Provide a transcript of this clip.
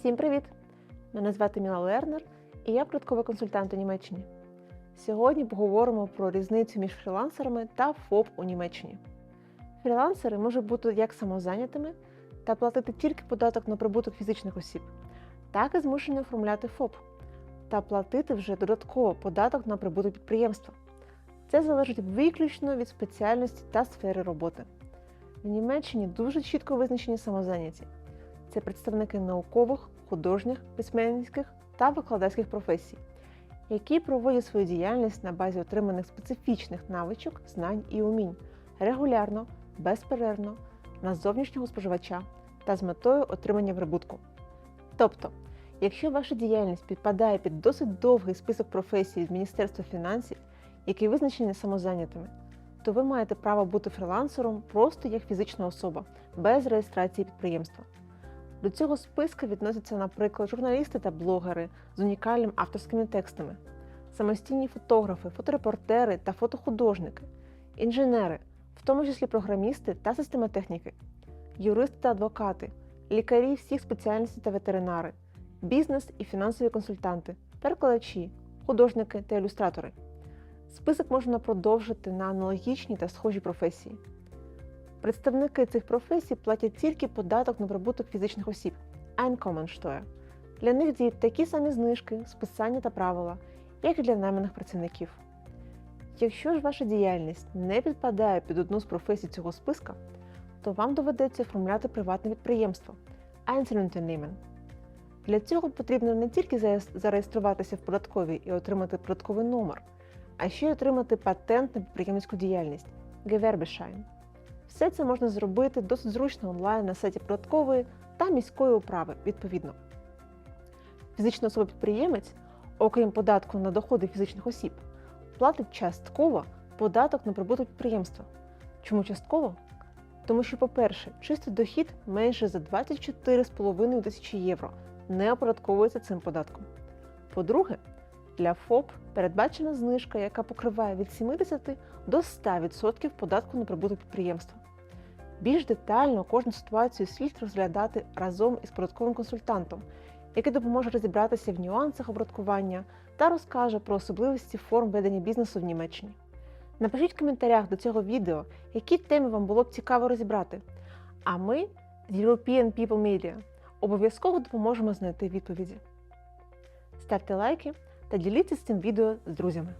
Всім привіт! Мене звати Міла Лернер і я податковий консультант у Німеччині. Сьогодні поговоримо про різницю між фрілансерами та ФОП у Німеччині. Фрілансери можуть бути як самозайнятими та платити тільки податок на прибуток фізичних осіб, так і змушені оформляти ФОП та платити вже додатково податок на прибуток підприємства. Це залежить виключно від спеціальності та сфери роботи. В Німеччині дуже чітко визначені самозайняті. Це представники наукових, художніх, письменницьких та викладацьких професій, які проводять свою діяльність на базі отриманих специфічних навичок, знань і умінь регулярно, безперервно, на зовнішнього споживача та з метою отримання прибутку. Тобто, якщо ваша діяльність підпадає під досить довгий список професій від Міністерства фінансів, які визначені самозайнятими, то ви маєте право бути фрілансером просто як фізична особа, без реєстрації підприємства. До цього списка відносяться, наприклад, журналісти та блогери з унікальними авторськими текстами, самостійні фотографи, фоторепортери та фотохудожники, інженери, в тому числі програмісти та системотехніки, юристи та адвокати, лікарі всіх спеціальностей та ветеринари, бізнес і фінансові консультанти, перекладачі, художники та ілюстратори. Список можна продовжити на аналогічні та схожі професії. Представники цих професій платять тільки податок на прибуток фізичних осіб Einkommensteuer. Для них діють такі самі знижки, списання та правила, як і для найманих працівників. Якщо ж ваша діяльність не підпадає під одну з професій цього списка, то вам доведеться оформляти приватне підприємство Einzelunternehmen. Для цього потрібно не тільки зареєструватися в податковій і отримати податковий номер, а ще й отримати патент на підприємницьку діяльність Gewerbeschein. Все це можна зробити досить зручно онлайн на сайті податкової та міської управи відповідно. Фізична особа-підприємець, окрім податку на доходи фізичних осіб, платить частково податок на прибуток підприємства. Чому частково? Тому що, по-перше, чистий дохід менше за 24,5 тисячі євро не оподатковується цим податком. По-друге, для ФОП передбачена знижка, яка покриває від 70 до 100% податку на прибуток підприємства. Більш детально кожну ситуацію слід розглядати разом із податковим консультантом, який допоможе розібратися в нюансах оподаткування та розкаже про особливості форм ведення бізнесу в Німеччині. Напишіть в коментарях до цього відео, які теми вам було б цікаво розібрати. А ми з European People Media обов'язково допоможемо знайти відповіді. Ставте лайки та діліться цим відео з друзями.